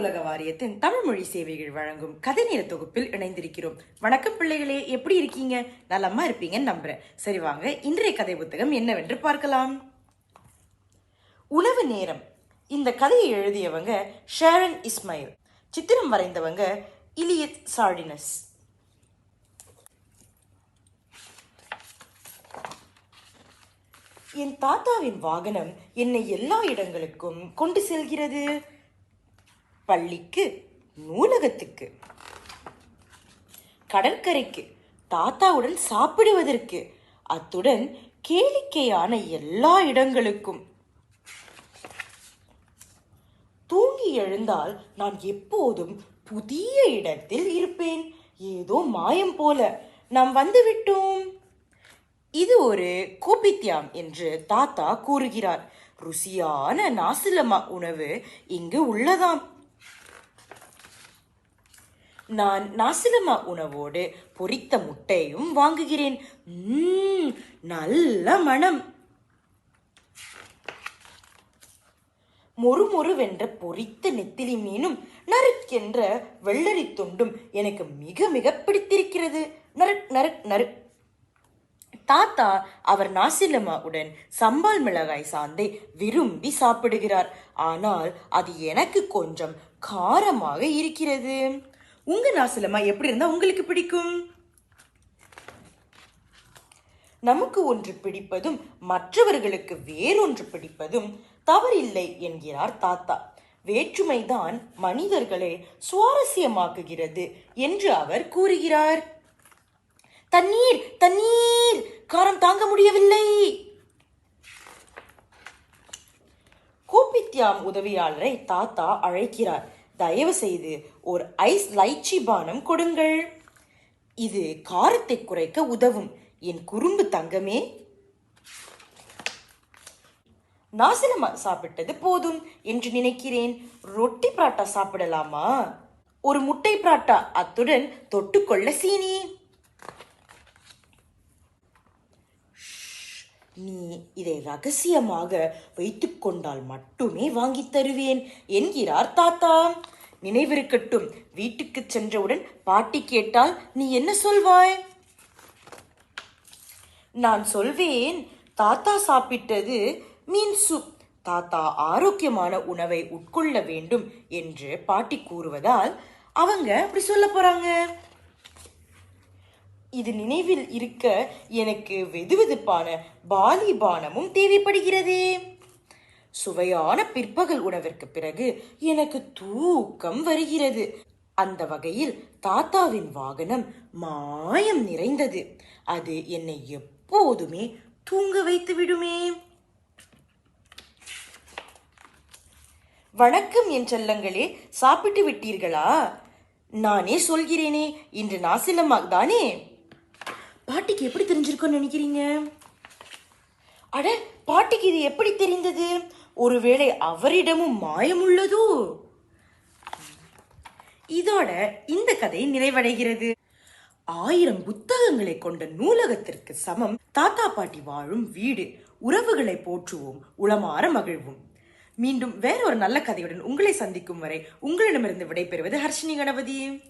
நூலக வாரியத்தின் தமிழ் மொழி சேவைகள் வழங்கும் கதை நேர தொகுப்பில் இணைந்திருக்கிறோம். வணக்கம் பிள்ளைகளே எப்படி இருக்கீங்க? நலமா இருப்பீங்கன்னு நம்புறேன். சரி வாங்க இன்றைய கதை புத்தகம் என்னவென்று பார்க்கலாம். உணவு நேரம். இந்த கதையை எழுதியவங்க ஷேரன் இஸ்மாயில். சித்திரம் வரைந்தவங்க இலியத் சார்டினஸ். என் தாத்தாவின் வாகனம் என்னை எல்லா இடங்களுக்கும் கொண்டு செல்கிறது. பள்ளிக்கு நூலகத்துக்கு கடற்கரைக்கு தாத்தாவுடன் சாப்பிடுவதற்கு அத்துடன் கேளிக்கையான எல்லா இடங்களுக்கும். தூங்கி எழுந்தால் நான் எப்போதும் புதிய இடத்தில் இருப்பேன். ஏதோ மாயம் போல. நாம் வந்துவிட்டோம். இது ஒரு கோபித்யாம் என்று தாத்தா கூறுகிறார். ருசியான நாசிலமா உணவு இங்கு உள்ளதாம். நான் நாசிலமா உணவோடு பொரித்த முட்டையும் வாங்குகிறேன். உம், நல்ல மனம் மொறுமொறுவென்ற பொரித்த நெத்திலி மீனும் நறுக்கென்ற வெள்ளரி துண்டும் எனக்கு மிக மிக பிடித்திருக்கிறது. நறுக் நறுக் நறுக். தாத்தா அவர் நாசிலம்மாவுடன் சம்பால் மிளகாய் சாந்தை விரும்பி சாப்பிடுகிறார். ஆனால் அது எனக்கு கொஞ்சம் காரமாக இருக்கிறது. உங்க நாசிலமா எப்படி இருந்தா உங்களுக்கு பிடிக்கும்? நமக்கு ஒன்று பிடிப்பதும் மற்றவர்களுக்கு வேறொன்று பிடிப்பதும் தவறில்லை என்கிறார் தாத்தா. வேற்றுமைதான் மனிதர்களை சுவாரஸ்யமாக்குகிறது என்று அவர் கூறுகிறார். தண்ணீர் தண்ணீர்! காரம் தாங்க முடியவில்லை. கோபித்யாம் உதவியாளரை தாத்தா அழைக்கிறார். தயவு செய்து ஒரு ஐஸ் லைச்சி பானம் கொடுங்கள். இது காரத்தை குறைக்க உதவும். என் குறும்பு தங்கமே. நாசிலம் சாப்பிட்டது போதும் என்று நினைக்கிறேன். ரொட்டி பராட்டா சாப்பிடலாமா? ஒரு முட்டை பராட்டா அத்துடன் தொட்டுக்கொள்ள சீனி. நீ இதை ரகசியமாக வைத்துக் கொண்டால் மட்டுமே வாங்கித் தருவேன் என்கிறார் தாத்தா. நினைவிருக்கட்டும் வீட்டுக்கு சென்றவுடன் பாட்டி கேட்டால் நீ என்ன சொல்வாய்? நான் சொல்வேன் தாத்தா சாப்பிட்டது மீன் சூப் தாத்தா ஆரோக்கியமான உணவை உட்கொள்ள வேண்டும் என்று பாட்டி கூறுவதால் அவங்க அப்படி சொல்ல போறாங்க. இது நினைவில் இருக்க எனக்கு வெதுவெதுப்பான பாலிபானமும் தேவைப்படுகிறதே. சுவையான பிற்பகல் உணவிற்கு பிறகு எனக்கு தூக்கம் வருகிறது. அந்த வகையில் தாத்தாவின் வாகனம் மாயம் நிறைந்தது. அது என்னை எப்போதுமே தூங்க வைத்து விடுமே. வணக்கம் என் செல்லங்களே சாப்பிட்டு விட்டீர்களா? நானே சொல்கிறேனே இன்று நாசிலமாக தானே? பாட்டிக்கு எப்படி தெரிஞ்சிருக்கும்னு நினைக்கிறீங்க? அட பாட்டிக்கு இது எப்படி தெரிந்தது? ஒருவேளை அவரிடமும் மாயம் உள்ளதோ? இதோட இந்த கதை நிறைவடைகிறது. ஆயிரம் புத்தகங்களை கொண்ட நூலகத்திற்கு சமம். தாத்தா பாட்டி வாழும் வீடு. உறவுகளை போற்றுவோம். உளமாற மகிழ்வோம். மீண்டும் வேற ஒரு நல்ல கதையுடன் உங்களை சந்திக்கும் வரை உங்களிடமிருந்து விடைபெறுவது ஹர்ஷினி கணபதி.